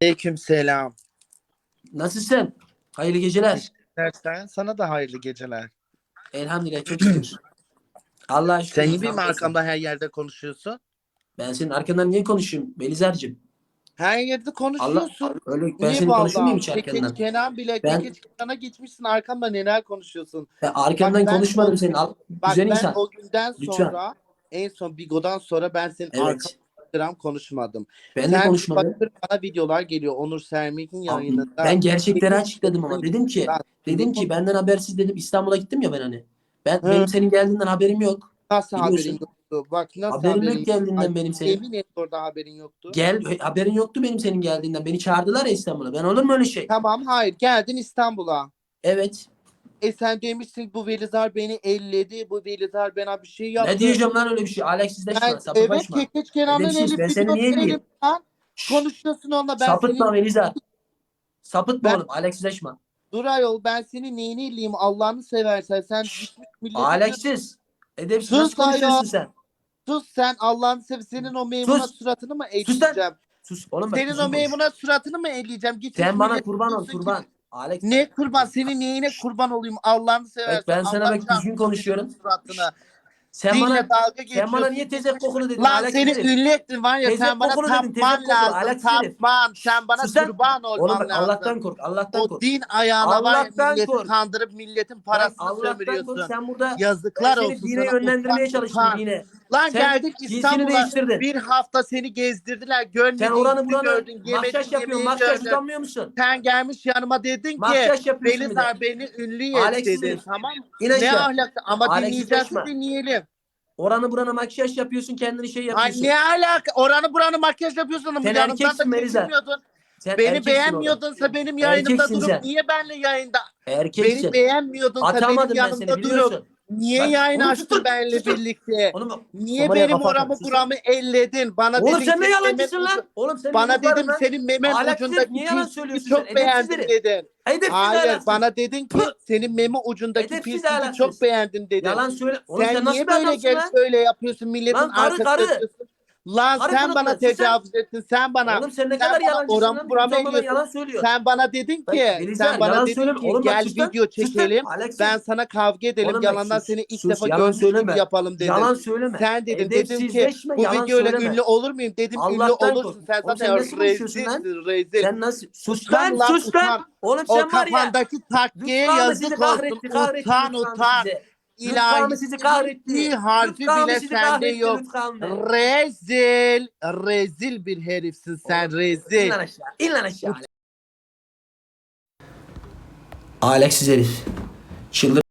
Aleyküm selam. Nasılsın? Hayırlı geceler. Dersen sana da hayırlı geceler. Elhamdülillah çok şükür. Allah'a şükür. Sen mi Hamdolsun. arkamda her yerde konuşuyorsun? Ben senin arkandan niye konuşayım Belizer'cim? Her yerde Allah konuşuyorsun. öyle ben Niye seni vallahi? konuşur muyum hiç arkandan? Kenan bile Ben- Kekeç Kenan'a geçmişsin arkamda neler konuşuyorsun. Ben arkandan ben- konuşmadım senin. Al, Bak güzel ben insan. o günden Lütfen. sonra en son Bigo'dan sonra ben senin Evet. arkamda gram konuşmadım. Ben de konuşmadım. bana videolar geliyor Onur Sermek'in yayınında. Ben gerçekleri açıkladım ama dedim ki Ben- dedim ki benden habersiz dedim İstanbul'a gittim ya ben hani. Ben Hı. benim senin geldiğinden haberim yok. Nasıl biliyorsun. haberin yoktu? Bak nasıl Haberim haberin yok geldiğinden benim senin. Emin et orada haberin yoktu. Gel haberin yoktu benim senin geldiğinden. Beni çağırdılar ya İstanbul'a. Ben olur mu öyle şey? Tamam hayır geldin İstanbul'a. Evet. E sen demişsin bu Velizar beni elledi. Bu Velizar bana bir şey yaptı. Ne diyeceğim lan öyle bir şey? Alexsizleşme, Ben, evet sapıklaşma. Kekeç Kenan'ın Edepsiz, eli ben seni niye elim lan. Konuşuyorsun onunla ben Sapıtma senin... Melizar. Sapıtma Ben- oğlum. Alexsizleşme. Dur ayol ben senin neyini elleyeyim Allah'ını seversen. Sen gitmiş milletin... Alexsiz. Edepsiz Sus nasıl konuşuyorsun sen? Sus sen Allah'ını seversen. Senin o meymuna Sus. suratını mı Sus lan. Sus oğlum bak. Senin o meymuna suratını mı elleyeceğim? Gitmiş Sen bana kurban ol kurban. Alex. Ne kurban? Senin neyine kurban olayım Allah'ını seversen. Evet, ben sana bak düzgün konuşuyorum. Suratına. Sen Dinle bana dalga sen bana niye tezek kokulu dedin? Lan Alex seni herif? ünlü ettin var ya Tezek sen bana dedin, tapman kokulu, lazım. Herif. Tapman. Sen bana Sus sen. kurban olman Oğlum lazım. Allah'tan kork. Allah'tan O kork. din ayağına var ya Allah'tan milleti kork. kandırıp milletin parasını Allah'tan sömürüyorsun. kork. Sen burada Yazıklar ben seni olsun dine yönlendirmeye çalıştın dine. Lan Sen geldik İstanbul'a. Bir hafta seni gezdirdiler. Görmedin, Sen oranı gördün, buranı yemedin, mahşaş yapıyorsun. gördün. utanmıyor musun? Sen gelmiş yanıma dedin ki bir de. Belizar beni ünlü Alex et dedin. Tamam mı? İn Ne ahlaklı ama Seçmen. dinleyelim. Oranı burana makyaj yapıyorsun. Kendini şey Ay yapıyorsun. ne alaka? Oranı buranı makyaj yapıyorsun Sen erkeksin Melisa. Sen Beni beğenmiyordunsa benim yayınımda Erkeksin durup sen. niye benle yayında? oğlum. Erkeksin. Beni beğenmiyordunsa benim Atamadım ben yanımda seni durup biliyorsun. Niye Bak, yayın oğlum açtın benle sustur. birlikte? Oğlum, Niye kameraya benim kapat, oramı sustur. buramı elledin? Bana Oğlum dedin sen ne yalancısın lan? Oğlum sen Bana dedim lan. senin memen Ahlaksız, ucundaki niye yalan söylüyorsun çok sen? Beğendim dedin. Edepsiz Hayır ahlaksız. bana dedin ki senin meme ucundaki pisliği çok beğendim dedin. Yalan söyle. Oğlum sen, sen nasıl niye böyle lan? böyle yapıyorsun milletin Lan Lan Karı sen bana sen. tecavüz ettin sen bana. Oğlum sen ne kadar bana yalancısın oramı lan. Utanmadan eliyorsun. yalan söylüyorsun. Sen bana dedin Bak, ki Melisa, sen bana yalan dedin söyleme. ki Oğlum bak, gel sus lan. video Sus lan. çekelim. Alexis. Ben sana kavga edelim. Oğlum bak, Yalandan sus, seni ilk sus, defa yalan görmüş gibi yapalım dedim. Yalan söyleme. Sen dedin dedim ki Edepsizleşme, bu yalan videoyla söyleme. ünlü olur muyum? Dedim ünlü olursun. kork. Sen Oğlum sen zaten nasıl konuşuyorsun lan? rezilsin rezil. Sen nasıl? Sus Utan lan, lan, sus lan. Oğlum O sen var ya. kafandaki takkiye yazık kahretti, olsun. kahretti Utan utan. İlahi sizi kahretti. harfi Rıfkı bile sizi sende kahretti, yok. Rezil. Rezil bir herifsin sen Oğlum, rezil. İn lan aşağı. İn lan aşağı. Alexiz herif. Çıldır.